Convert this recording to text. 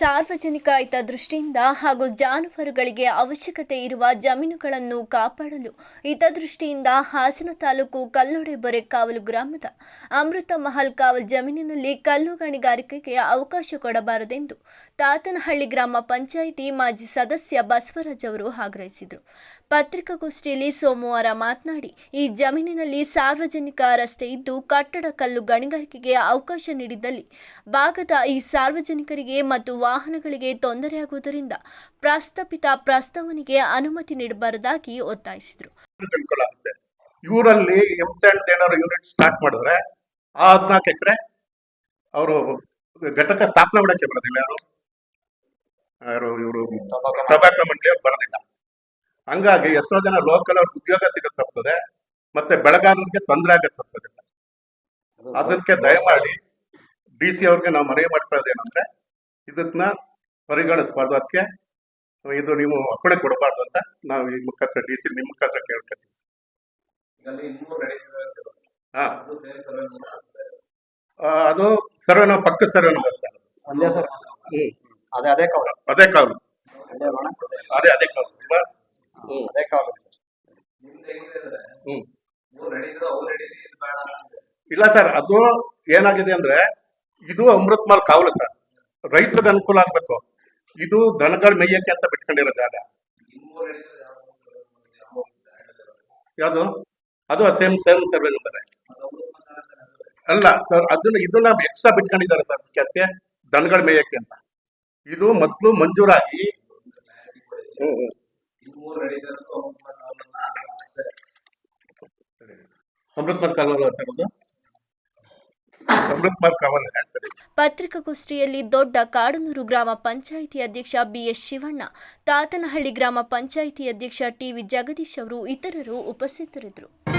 ಸಾರ್ವಜನಿಕ ಹಿತದೃಷ್ಟಿಯಿಂದ ಹಾಗೂ ಜಾನುವಾರುಗಳಿಗೆ ಅವಶ್ಯಕತೆ ಇರುವ ಜಮೀನುಗಳನ್ನು ಕಾಪಾಡಲು ಹಿತದೃಷ್ಟಿಯಿಂದ ಹಾಸನ ತಾಲೂಕು ಕಲ್ಲೊಡೆ ಬೊರೆಕಾವಲು ಗ್ರಾಮದ ಅಮೃತ ಮಹಲ್ ಕಾವಲ್ ಜಮೀನಿನಲ್ಲಿ ಕಲ್ಲು ಗಣಿಗಾರಿಕೆಗೆ ಅವಕಾಶ ಕೊಡಬಾರದೆಂದು ತಾತನಹಳ್ಳಿ ಗ್ರಾಮ ಪಂಚಾಯಿತಿ ಮಾಜಿ ಸದಸ್ಯ ಬಸವರಾಜ್ ಅವರು ಆಗ್ರಹಿಸಿದರು. ಪತ್ರಿಕಾಗೋಷ್ಠಿಯಲ್ಲಿ ಸೋಮವಾರ ಮಾತನಾಡಿ, ಈ ಜಮೀನಿನಲ್ಲಿ ಸಾರ್ವಜನಿಕ ರಸ್ತೆ ಇದ್ದು ಕಟ್ಟಡ ಕಲ್ಲು ಗಣಿಗಾರಿಕೆಗೆ ಅವಕಾಶ ನೀಡಿದ್ದಲ್ಲಿ ಭಾಗದ ಈ ಸಾರ್ವಜನಿಕರಿಗೆ ಮತ್ತು ವಾಹನಗಳಿಗೆ ತೊಂದರೆಯಾಗುವುದರಿಂದ ಪ್ರಸ್ತಾಪಿತ ಪ್ರಸ್ತಾವನೆಗೆ ಅನುಮತಿ ನೀಡಬಾರದಾಗಿ ಒತ್ತಾಯಿಸಿದರು. ಇವರಲ್ಲಿ ಏನಾದ್ರು ಯೂನಿಟ್ ಸ್ಟಾರ್ಟ್ ಮಾಡಿದ್ರೆ ಆ ಹದಿನಾಲ್ಕು ಎಕರೆ ಅವರು ಘಟಕ ಸ್ಥಾಪನೆ ಮಾಡಕ್ಕೆ ಬರೋದಿಲ್ಲ ಯಾರು? ಯಾರು ಇವರು ಟೊಬ್ಯಾಕೋ ಮಂಡಳಿಯವ್ರು ಬರೋದಿಲ್ಲ. ಹಂಗಾಗಿ ಎಷ್ಟೋ ಜನ ಲೋಕಲ್ ಅವ್ರಿಗೆ ಉದ್ಯೋಗ ಸಿಗತ್ತೆ ಮತ್ತೆ ಬೆಳೆಗಾರರಿಗೆ ತೊಂದರೆ ಆಗತ್ತೆ ಸರ್. ಅದಕ್ಕೆ ದಯಮಾಡಿ ಡಿ ಸಿ ಅವ್ರಿಗೆ ನಾವು ಮನವಿ ಮಾಡ್ಕೊಳ್ಳೋದು ಏನಂದ್ರೆ ಇದನ್ನ ಪರಿಗಣಿಸಬಾರ್ದು. ಅದಕ್ಕೆ ಇದು ನೀವು ಅಪ್ಪಣೆ ಕೊಡಬಾರ್ದು ಅಂತ ನಾವು ಈ ಮುಖಾಂತರ ಡಿ ಸಿ ನಿಮ್ಮ ಮುಖಾಂತರ ಕೇಳ್ಕೊತೀವಿ. ಹಾ. ಅದು ಸೇರಿ ಸರ್ವೆ ನಾವು ಪಕ್ಕದ ಸರ್ವೆ ನಂಬರ್ ಸರ್. ಅದೇ ಸರ್. ಹ್ಮ್. ಅದೇ ಅದೇ ಕವರ್ ಅದೇ ಕಾಲು. ಅದೇ ಅದೇ ಅದೇ ಕಾಲು. ಹ್ಮ್. ಅದೇ ಕಾವಲು ಸರ್. ಹ್ಞೂ ಇಲ್ಲ ಸರ್ ಅದು ಏನಾಗಿದೆ ಅಂದ್ರೆ ಇದು ಅಮೃತ್ ಮಾಲ್ ಕಾವಲು ಸರ್. ರೈತರಿಗೆ ಅನುಕೂಲ ಆಗ್ಬೇಕು. ಇದು ದನಗಳ ಮೇಯಕ್ಕೆ ಅಂತ ಬಿಟ್ಕೊಂಡಿರೋ ಜಾಗ. ಯಾವುದು? ಅದು ಸೇಮ್ ಸೇಮ್ ಸರ್ವೆ ನಂಬರ್ ಅಲ್ಲ ಸರ್ ಅದನ್ನ, ಇದನ್ನ ಎಕ್ಸ್ಟ್ರಾ ಬಿಟ್ಕೊಂಡಿದ್ದಾರೆ ಸರ್ ಅದಕ್ಕೆ ದನಗಳ ಮೇಯಕ್ಕೆ ಅಂತ. ಇದು ಮೊದಲು ಮಂಜೂರಾಗಿ ಅಮೃತ್ ಮಾಲ್ ಕಾವಲು ಸರ್ ಅದು ಅಮೃತ್ ಮಾಲ್ ಕಾವಲ್ ಹೇಳ್ತಾರೆ ಪತ್ರಿಕಾಗೋಷ್ಠಿಯಲ್ಲಿ ದೊಡ್ಡ ಕಾಡನೂರು ಗ್ರಾಮ ಪಂಚಾಯಿತಿ ಅಧ್ಯಕ್ಷ ಬಿಎಸ್ ಶಿವಣ್ಣ, ತಾತನಹಳ್ಳಿ ಗ್ರಾಮ ಪಂಚಾಯಿತಿ ಅಧ್ಯಕ್ಷ ಟಿವಿ ಜಗದೀಶ್ ಅವರು ಇತರರು ಉಪಸ್ಥಿತರಿದ್ದರು.